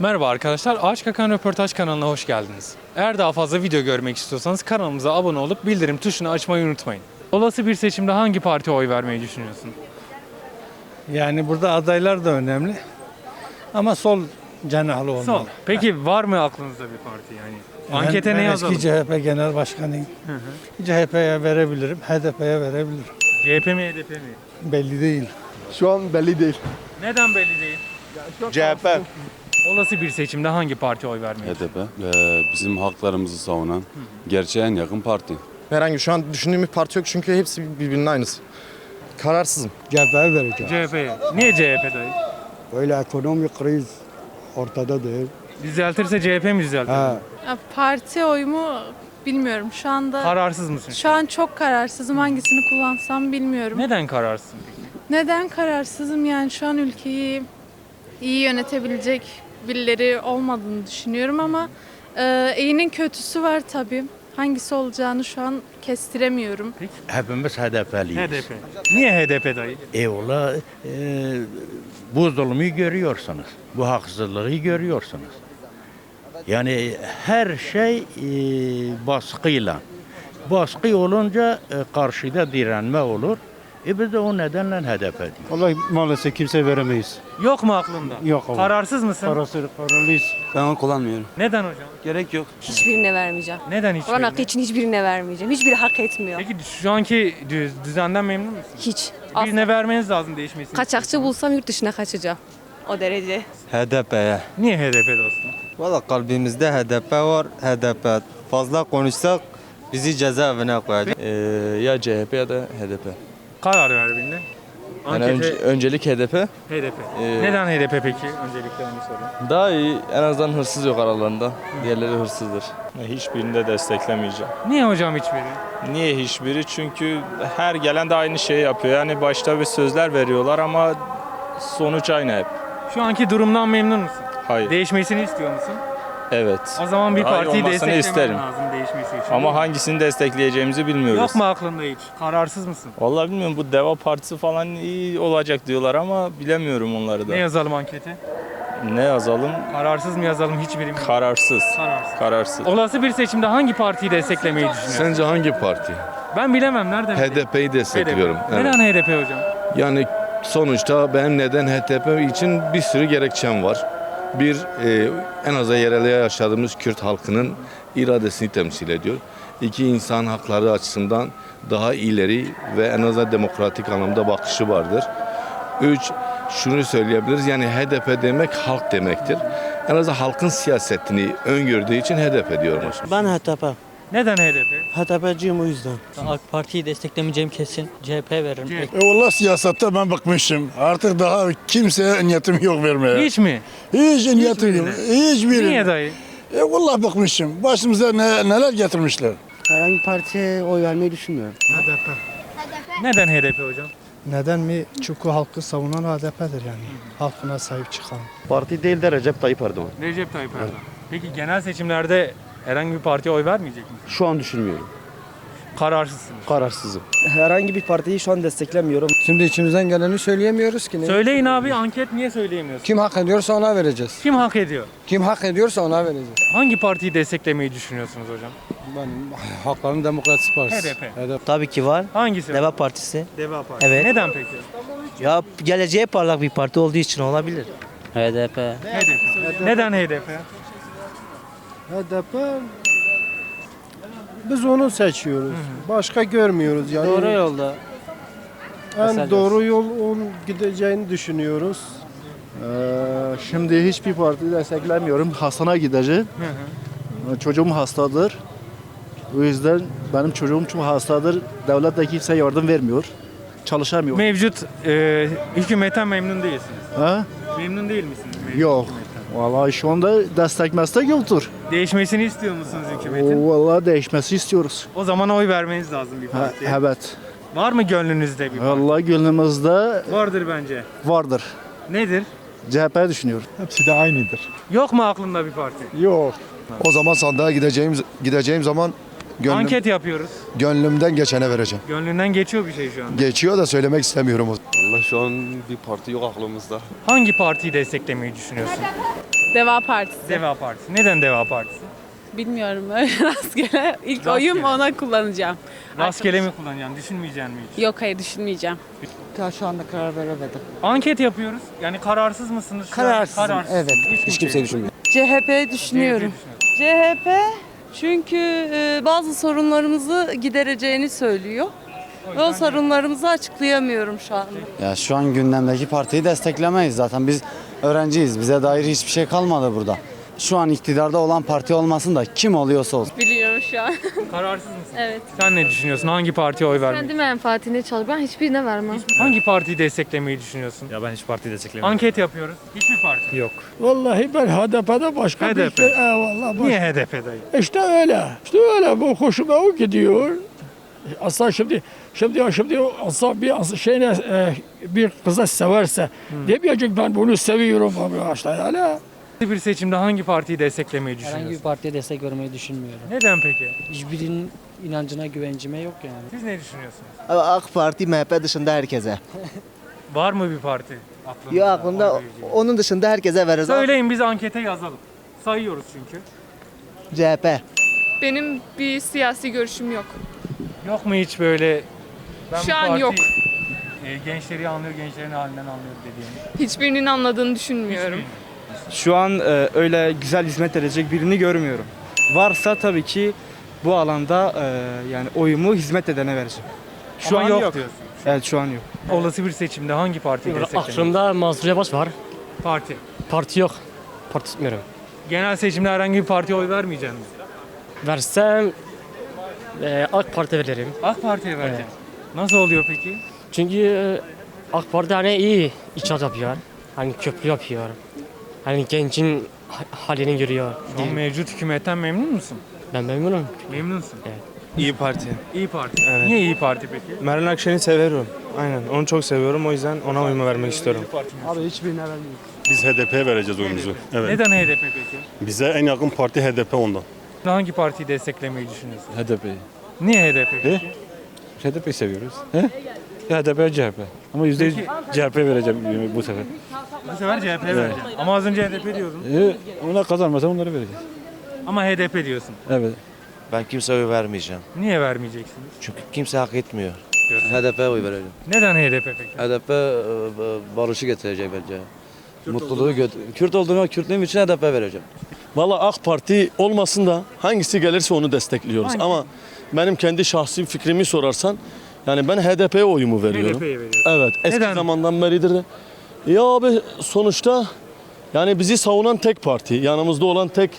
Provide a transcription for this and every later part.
Merhaba arkadaşlar, Ağaç Kakan Röportaj kanalına hoş geldiniz. Eğer daha fazla video görmek istiyorsanız kanalımıza abone olup bildirim tuşunu açmayı unutmayın. Olası bir seçimde hangi partiye oy vermeyi düşünüyorsun? Yani burada adaylar da önemli. Ama sol cenahlı olmalı. Sol. Peki var mı aklınızda bir parti yani? Ankete ben, ne yazalım? Eski CHP Genel Başkanıyım. CHP'ye verebilirim, HDP'ye verebilirim. CHP mi HDP mi? Belli değil. Şu an belli değil. Neden belli değil? CHP. Olası bir seçimde hangi partiye oy vermeyi HDP eee, bizim haklarımızı savunan gerçeğe en yakın parti. Herhangi şu an düşündüğüm bir parti yok çünkü hepsi birbirinin aynısı. Kararsızım. CHP'ye vereceğim. CHP'ye. Niye CHP dayı? Öyle ekonomik kriz ortada değil. Düzeltirse CHP mi düzeltir? Ha, Ya Parti oyumu bilmiyorum. Şu anda Kararsız mısın? şu an çok kararsızım. Hangisini kullansam bilmiyorum. Neden kararsızsın peki? Neden kararsızım? Yani şu an ülkeyi iyi yönetebilecek birileri olmadığını düşünüyorum ama e, iyinin kötüsü var tabii. Hangisi olacağını şu an kestiremiyorum. Hepimiz HDP'liyiz. HDP. Niye HDP dayı? Eyvallah e, bu zulmü görüyorsunuz. Bu haksızlığı görüyorsunuz. Yani her şey e, baskıyla. Baskı olunca e, karşıda direnme olur. E biz de o nedenle HDP diyoruz. Vallahi maalesef kimse veremeyiz. Yok mu aklında? Yok abi. Kararsız mısın? Parası, paralıyız. Ben onu kullanmıyorum. Neden hocam? Gerek yok. Hiçbirine vermeyeceğim. Neden hiç? Kur'an hakkı için hiçbirine vermeyeceğim. Hiçbiri hak etmiyor. Peki şu anki düz- düzenden memnun musun? Hiç. Asla. Birine vermeniz lazım değişmesini. Kaçakçı bulsam yurt dışına kaçacağım. O derece. HDP'ye. Niye HDP dostum? Valla kalbimizde HDP var. HDP. Fazla konuşsak bizi cezaevine koyacak. Ee, ya CHP ya da HDP. Karar ver birine. Yani Ankete önce, öncelik HDP. HDP. Ee, Neden HDP peki? Öncelikle onu sorayım. Daha iyi. En azından hırsız yok aralarında. Diğerleri hırsızdır. Hiçbirini de desteklemeyeceğim. Niye hocam hiçbiri? Niye hiçbiri? Çünkü her gelen de aynı şeyi yapıyor. Yani başta bir sözler veriyorlar ama sonuç aynı hep. Şu anki durumdan memnun musun? Hayır. Değişmesini istiyor musun? Evet. O zaman bir Daha iyi partiyi olmasını desteklemen isterim. lazım değişmesi için. Ama hangisini destekleyeceğimizi bilmiyoruz. Yok mu aklında hiç? Kararsız mısın? Vallahi bilmiyorum bu Deva Partisi falan iyi olacak diyorlar ama bilemiyorum onları da. Ne yazalım ankete? Ne yazalım? Kararsız mı yazalım hiçbiri mi? Kararsız. Kararsız. Kararsız. Olası bir seçimde hangi partiyi desteklemeyi düşünüyorsun? Sence hangi parti? Ben bilemem nereden bileyim? HDP'yi destekliyorum. HDP. Evet. Neden HDP hocam? Yani sonuçta benim neden HDP için bir sürü gerekçem var. Bir, e, en azından yerelde yaşadığımız Kürt halkının iradesini temsil ediyor. İki, insan hakları açısından daha ileri ve en azından demokratik anlamda bakışı vardır. Üç, şunu söyleyebiliriz yani HDP demek halk demektir. En azından halkın siyasetini öngördüğü için HDP diyorum. Ben HDP. Neden HDP? HDP'ciyim o yüzden. AK Parti'yi desteklemeyeceğim kesin. CHP veririm. CHP. E valla siyasette ben bıkmışım. Artık daha kimseye niyetim yok vermeye. Hiç, Hiç mi? niyetim yok. Hiçbiri. Niye dayı? E valla bıkmışım. Başımıza ne, neler getirmişler. Herhangi bir partiye oy vermeyi düşünmüyorum. Neden HDP hocam? Neden mi? Çünkü halkı savunan HDP'dir yani. Halkına sahip çıkan. Parti değil de Recep Tayyip Erdoğan. Recep Tayyip Erdoğan. Peki genel seçimlerde herhangi bir partiye oy vermeyecek misin? Şu an düşünmüyorum. Kararsızsın. Kararsızım. Herhangi bir partiyi şu an desteklemiyorum. Şimdi içimizden geleni söyleyemiyoruz ki. Söyleyin abi anket niye söyleyemiyorsun? Kim hak ediyorsa ona vereceğiz. Kim hak ediyor? Kim hak ediyorsa ona vereceğiz. Hangi partiyi desteklemeyi düşünüyorsunuz hocam? Ben Halkların Demokrasi Partisi. HDP. Tabii ki var. Hangisi? Deva Partisi. Deva Partisi. Evet. Neden peki? Ya geleceğe parlak bir parti olduğu için olabilir. HDP. HDP. Neden HDP? HDP biz onu seçiyoruz. Başka görmüyoruz yani. Doğru yolda. En doğru yol onun gideceğini düşünüyoruz. şimdi hiçbir parti desteklemiyorum. Hasan'a gideceğim. Çocuğum hastadır. O yüzden benim çocuğum çok hastadır. Devlet de kimse yardım vermiyor. Çalışamıyor. Mevcut e, hükümetten memnun değilsiniz. Ha? Memnun değil misiniz? mevcut Yok. hükümetten? Vallahi şu anda destek meslek yoktur. Değişmesini istiyor musunuz hükümetin? Vallahi değişmesi istiyoruz. O zaman oy vermeniz lazım bir Ha, partiye. evet. Var mı gönlünüzde bir parti? Vallahi gönlümüzde Vardır bence. vardır. Nedir? CHP düşünüyorum. Hepsi de aynıdır. Yok mu aklında bir parti? Yok. O zaman sandığa gideceğim gideceğim zaman gönlüm, Anket yapıyoruz. gönlümden geçene vereceğim. Gönlünden geçiyor bir şey şu anda. Geçiyor da söylemek istemiyorum. Allah şu an bir parti yok aklımızda. Hangi partiyi desteklemeyi düşünüyorsun? Deva Partisi. Deva Partisi. Neden Deva Partisi? Bilmiyorum öyle rastgele. İlk Rastgele. oyum ona kullanacağım. Rastgele mi kullanacaksın? Düşünmeyeceksin mi hiç? Yok hayır düşünmeyeceğim. Daha şu anda karar veremedim. Anket yapıyoruz. Yani kararsız mısınız? Kararsızım, Kararsız. evet. Hiç, kimse düşünmüyor. CHP düşünüyorum. düşünüyorum. CHP çünkü e, bazı sorunlarımızı gidereceğini söylüyor. Ve o sorunlarımızı açıklayamıyorum şu anda. Ya şu an gündemdeki partiyi desteklemeyiz zaten. Biz öğrenciyiz. Bize dair hiçbir şey kalmadı burada. Şu an iktidarda olan parti olmasın da kim oluyorsa olsun. Biliyorum şu an. Kararsız mısın? evet. Sen ne düşünüyorsun? Hangi partiye oy vermeyi? menfaatine çalış. Ben hiçbirine vermem. Hangi partiyi desteklemeyi düşünüyorsun? Ya ben hiç parti desteklemiyorum. Anket yapıyoruz. Hiçbir parti. Yok. Vallahi ben HDP'de başka HDP. bir şey... Ee, vallahi baş- Niye HDP dayı? İşte öyle. İşte öyle. Bu hoşuma o gidiyor. Aslında şimdi şimdi ya şimdi aslında bir şeyine e, bir kıza severse demeyecek ben bunu seviyorum abi işte yani. Bir seçimde hangi partiyi desteklemeyi düşünüyorsun? partiye destek vermeyi düşünmüyorum. Neden peki? Hiçbirinin inancına güvencime yok yani. Siz ne düşünüyorsunuz? AK Parti MHP dışında herkese. Var mı bir parti aklınızda? Yok aklımda onun dışında herkese veririz. Söyleyin biz ankete yazalım. Sayıyoruz çünkü. CHP. Benim bir siyasi görüşüm yok. Yok mu hiç böyle ben Şu bu an parti, yok. e, gençleri anlıyor, gençlerin halinden anlıyor dediğim. Hiçbirinin anladığını düşünmüyorum. Şu an e, öyle güzel hizmet edecek birini görmüyorum. Varsa tabii ki bu alanda e, yani oyumu hizmet edene vereceğim. Şu Ama an yok, yok. diyorsun. Evet şu an yok. Olası bir seçimde hangi partiyi desteklemeyi? Aklımda Mansur Yavaş var. Parti. Parti yok. Parti tutmuyorum. Genel seçimde herhangi bir partiye oy vermeyecek misin? Versem e, AK Parti veririm. AK Parti'ye vereceksin. Nasıl oluyor peki? Çünkü e, AK Parti hani iyi icat yapıyor. Hani köprü yapıyor. Hani gencin ha- halini görüyor. Şu an mevcut hükümetten memnun musun? Ben memnunum. Memnunsun. İyi Parti. İyi Parti. Niye İyi Parti peki? Meral Akşener'i seviyorum. Aynen onu çok seviyorum o yüzden ona oyumu vermek istiyorum. Biz HDP'ye vereceğiz oyumuzu. Evet. Neden HDP peki? Bize en yakın parti HDP ondan. Hangi partiyi desteklemeyi düşünüyorsun? HDP'yi. Niye HDP peki? HDP'yi seviyoruz. He? HDP CHP. Ama %100 CHP vereceğim bu sefer. Bu sefer CHP vereceksin. Ama az önce HDP diyordun. Ona kazanmasa onları vereceğiz. Ama HDP diyorsun. Evet. Ben kimseye oy vermeyeceğim. Niye vermeyeceksiniz? Çünkü kimse hak etmiyor. Diyorsun. HDP oy vereceğim. Neden HDP peki? HDP barışı getirecek bence. Mutluluğu götür. Kürt olduğunu, Kürtlüğüm için HDP vereceğim. Valla AK Parti olmasın da hangisi gelirse onu destekliyoruz. Ama benim kendi şahsi fikrimi sorarsan yani ben HDP'ye oyumu veriyorum. HDP'ye veriyorsun. Evet eski Neden? zamandan beridir de. Ya abi sonuçta yani bizi savunan tek parti, yanımızda olan tek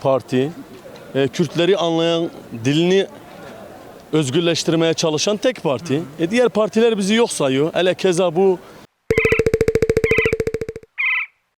parti, e, Kürtleri anlayan, dilini özgürleştirmeye çalışan tek parti. E, diğer partiler bizi yok sayıyor. Hele keza bu